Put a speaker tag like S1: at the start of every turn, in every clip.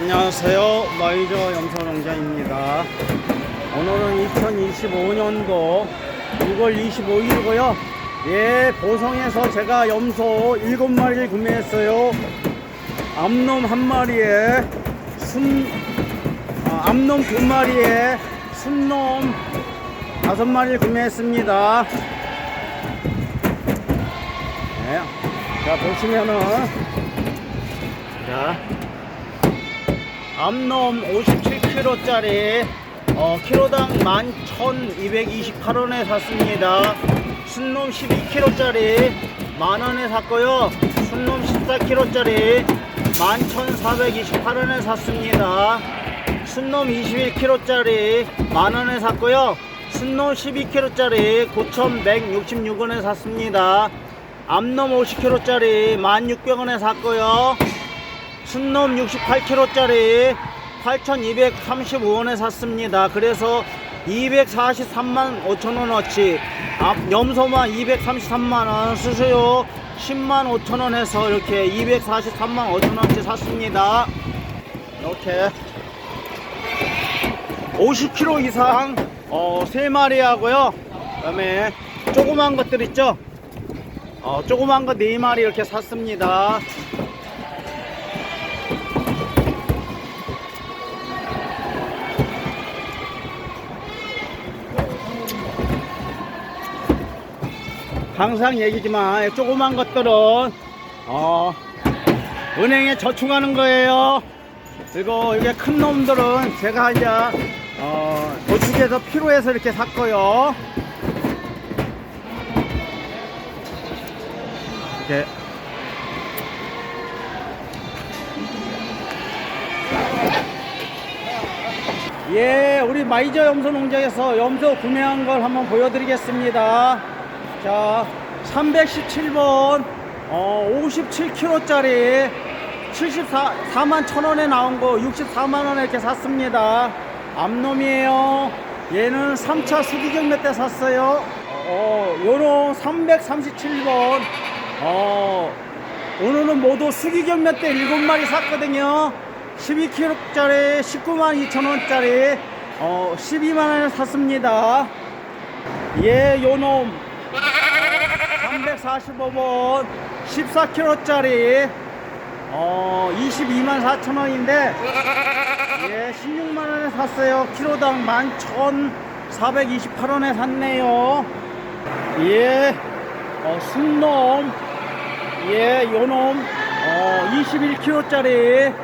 S1: 안녕하세요. 마이저 염소농장입니다. 오늘은 2025년도 6월 25일이고요. 예, 보성에서 제가 염소 7마리를 구매했어요. 암놈 한 마리에 순, 아, 암놈 두 마리에 순놈 다섯 마리를 구매했습니다. 네. 자, 보시면은, 자, 암놈 57kg짜리 어, 키로당 11,228원에 샀습니다. 순놈 12kg짜리 만원에 샀고요. 순놈 14kg짜리 11,428원에 샀습니다. 순놈 21kg짜리 만원에 샀고요. 순놈 12kg짜리 9,166원에 샀습니다. 암놈 50kg짜리 1,600원에 샀고요. 순놈 68kg짜리 8,235원에 샀습니다. 그래서 243만 5천원어치 앞 염소만 233만원 수수료 10만 5천원 해서 이렇게 243만 5천원어치 샀습니다. 이렇게 50kg 이상 어, 3마리 하고요. 그 다음에 조그만 것들 있죠? 어, 조그만 거 4마리 이렇게 샀습니다. 항상 얘기지만 조그만 것들은 어, 은행에 저축하는 거예요. 그리고 이게 큰 놈들은 제가 이제 어, 저축해서 필요해서 이렇게 샀고요. 이렇게 예, 우리 마이저 염소 농장에서 염소 구매한 걸 한번 보여드리겠습니다. 자, 317번, 어, 57kg짜리 74만 천 원에 나온 거 64만 원에 이렇게 샀습니다. 암놈이에요. 얘는 3차 수기경매 때 샀어요. 어, 요런 337번, 어, 오늘은 모두 수기경매 때 7마리 샀거든요. 12kg짜리 19만 2천 원짜리 어, 12만 원에 샀습니다. 예, 요놈 345번 14kg짜리 어, 22만 4천 원인데 예, 16만 원에 샀어요. 키로당 11,428원에 샀네요. 예, 어, 순놈 예, 요놈 어, 21kg짜리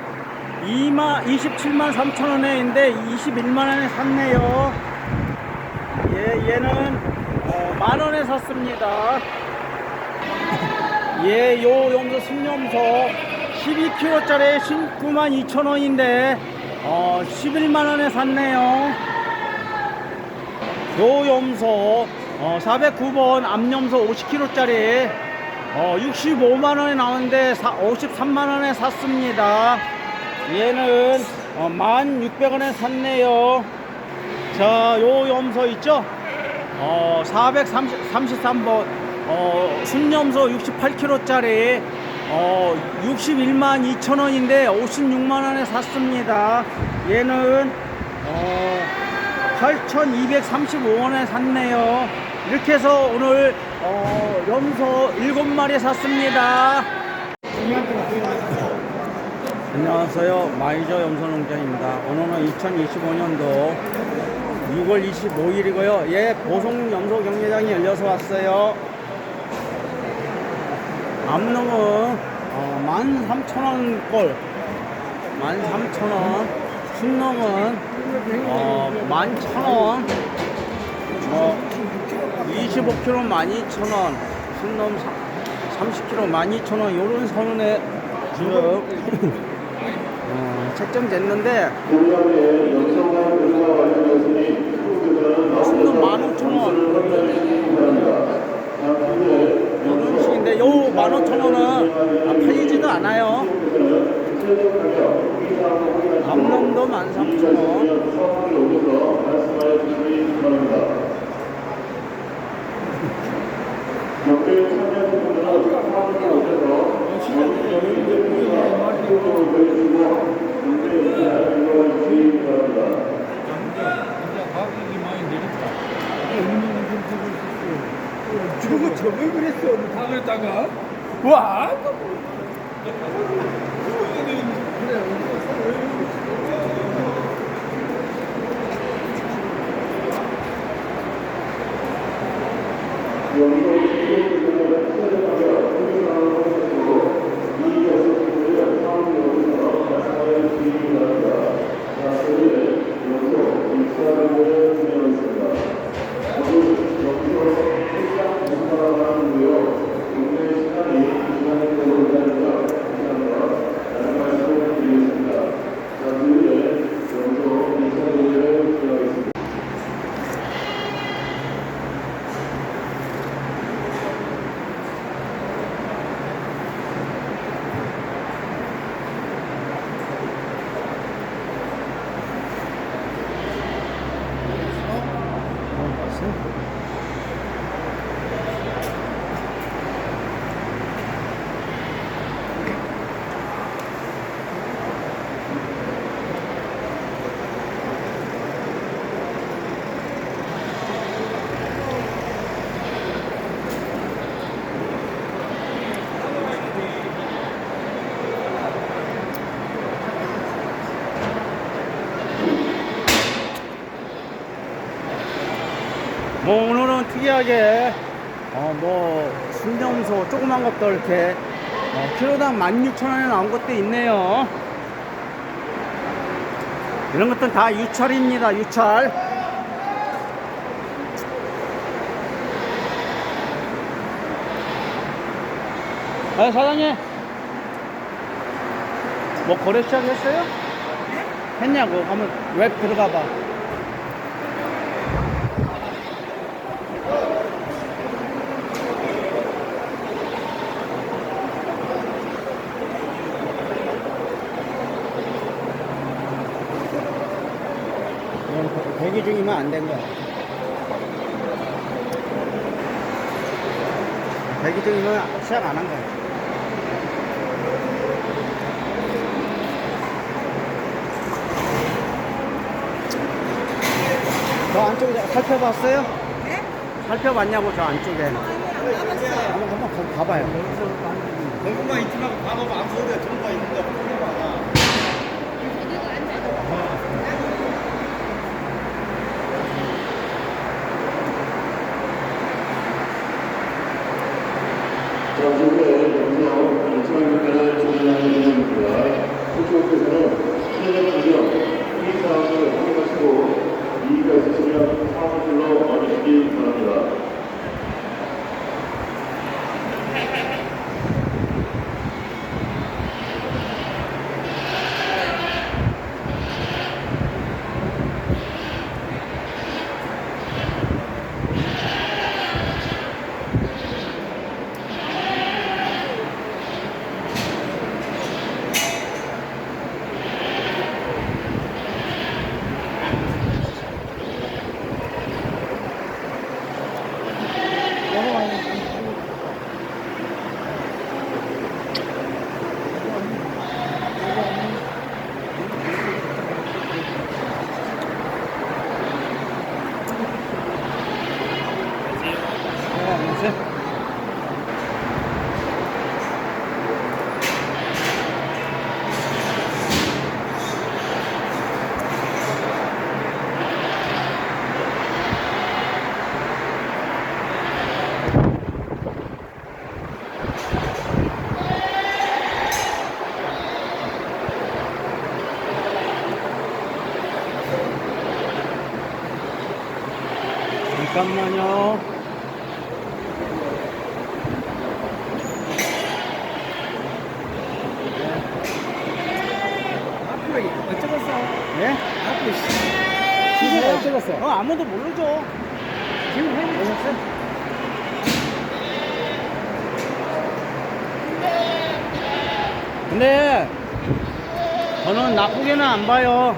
S1: 2만 27만 3천 원에인데 21만 원에 샀네요. 예, 얘는 어, 만 원에 샀습니다. 예, 요 염소 순염소 12kg짜리 19만 2천 원인데 어, 11만 원에 샀네요. 요 염소 어, 409번 암염소 50kg짜리 어, 65만 원에 나오는데 53만 원에 샀습니다. 얘는 어, 1,600원에 샀네요. 자, 요 염소 있죠? 어, 433번 어, 순염소 68kg짜리 어, 61만 2천 원인데 56만 원에 샀습니다. 얘는 어, 8,235원에 샀네요. 이렇게 해서 오늘 어, 염소 7마리 샀습니다. 안녕하세요. 마이저 염소농장입니다. 오늘은 2025년도 6월 25일이고요. 예, 보성 염소 경매장이 열려서 왔어요. 암놈은 어, 13,000원 꼴, 13,000원. 순놈은 어, 11,000원. 어, 25kg 12,000원. 순놈 30kg 12,000원. 요런 선에 지금 어, 책정됐는데 순놈 15,000원. 식인데 요 15,000원은 아, 팔리지도 않아요. 암놈도 13,000원.
S2: 역대 참여하신 분들은 사무실 오셔서 시장에 여유롭게 보이는 말씀으로 보여주시기
S3: 저거 저거 그랬다가 와.
S1: 뭐 오늘은 특이하게 어 뭐 순정소 조그만 것도 이렇게 어, 키로당 16,000원에 나온 것도 있네요. 이런 것들은 다 유찰입니다. 유찰. 아 사장님. 뭐 거래 시작했어요? 했냐고. 한번 웹 들어가 봐. 이건 대기 중이면 안 된 거야. 대기 중이면 시작 안 한 거야. 저 안쪽에 살펴봤어요?
S4: 네?
S1: 살펴봤냐고 저 안쪽에.
S4: 아니, 안 가봤어요.
S1: 한번 한번 가봐요.
S3: 대구만 있지 말고 가봐봐. 아무 소리야. 정말 있는데.
S2: 전국의 영상 2,600을 진행하는 중입니다. 그쪽에서는 신뢰 지정, 이 사항을 확인하시고 이의가 있으시면 사무실로 와주시기 바랍니다.
S1: 잠깐만요.
S3: 앞으로 어쩌겠어?
S1: 예?
S3: 앞으로
S1: 시세요?
S3: 어쩌겠어?
S1: 어, 아무도 모르죠.
S3: 지금 해.
S1: 모르겠어요? 근데 저는 나쁘게는 안 봐요.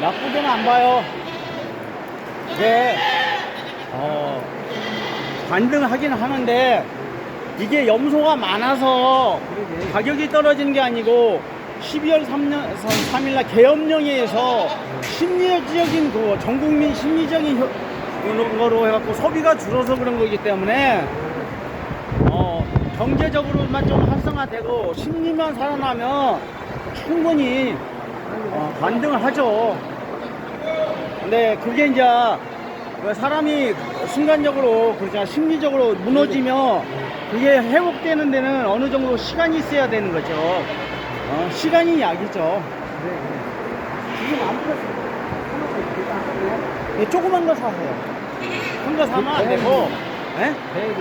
S1: 나쁘게는 안 봐요. 어, 반등하긴 하는데 이게 염소가 많아서
S3: 그러게.
S1: 가격이 떨어지는 게 아니고 12월 3년, 3일날 계엄령에서 심리적인 그 전국민 심리적인 효- 그런 거로 해갖고 소비가 줄어서 그런 거기 때문에 어, 경제적으로만 좀 활성화되고 심리만 살아나면 충분히 어, 반등을 하죠. 근데 그게 이제 그 사람이 순간적으로 그렇잖아 심리적으로 무너지면 그게 회복되는 데는 어느 정도 시간이 있어야 되는 거죠. 어, 시간이 약이죠. 지금 안 풀었어. 네, 조그만 거 사세요. 큰 거 사면 안 되고, 예?
S4: 배액이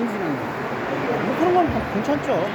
S4: 인수는
S1: 뭐 그런 건 괜찮죠.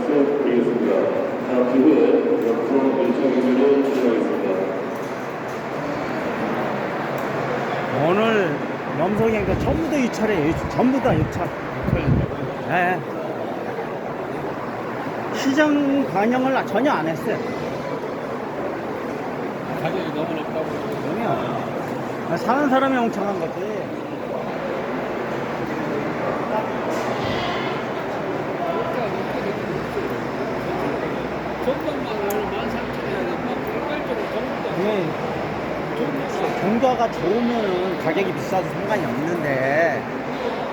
S2: 말씀 드리겠습니다. 잠시 후에 영주로 일정 기준을 진행하겠습니다.
S1: 오늘 염소경가 전부 다 유찰이에요. 전부 다 유찰. 네. 시장 반영을 전혀 안 했어요.
S3: 가격이 너무 높다고.
S1: 그러면 사는 사람이 엉청한 거지.
S4: 전방만을 13,000원에 일괄적으로 전부
S1: 그게 종자가 좋으면은 가격이 비싸도 상관이 없는데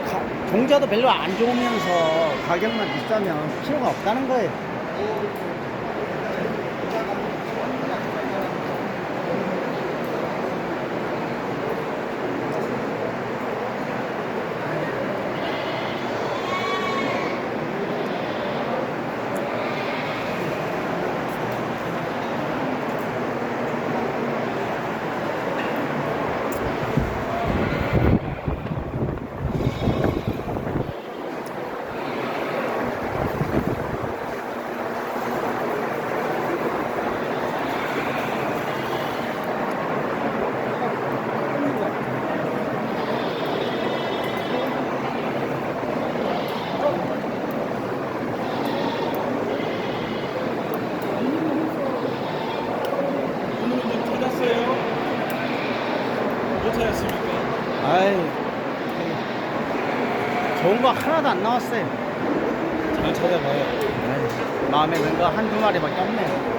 S1: 가- 종자도 별로 안 좋으면서 가격만 비싸면 필요가 없다는 거예요.
S3: 오늘은 좀 찾았어요. 못 찾았습니까?
S1: 아이 좋은 거 하나도 안 나왔어요.
S3: 잘 찾아봐요.
S1: 아이, 마음에 든거 한두 마리밖에 없네.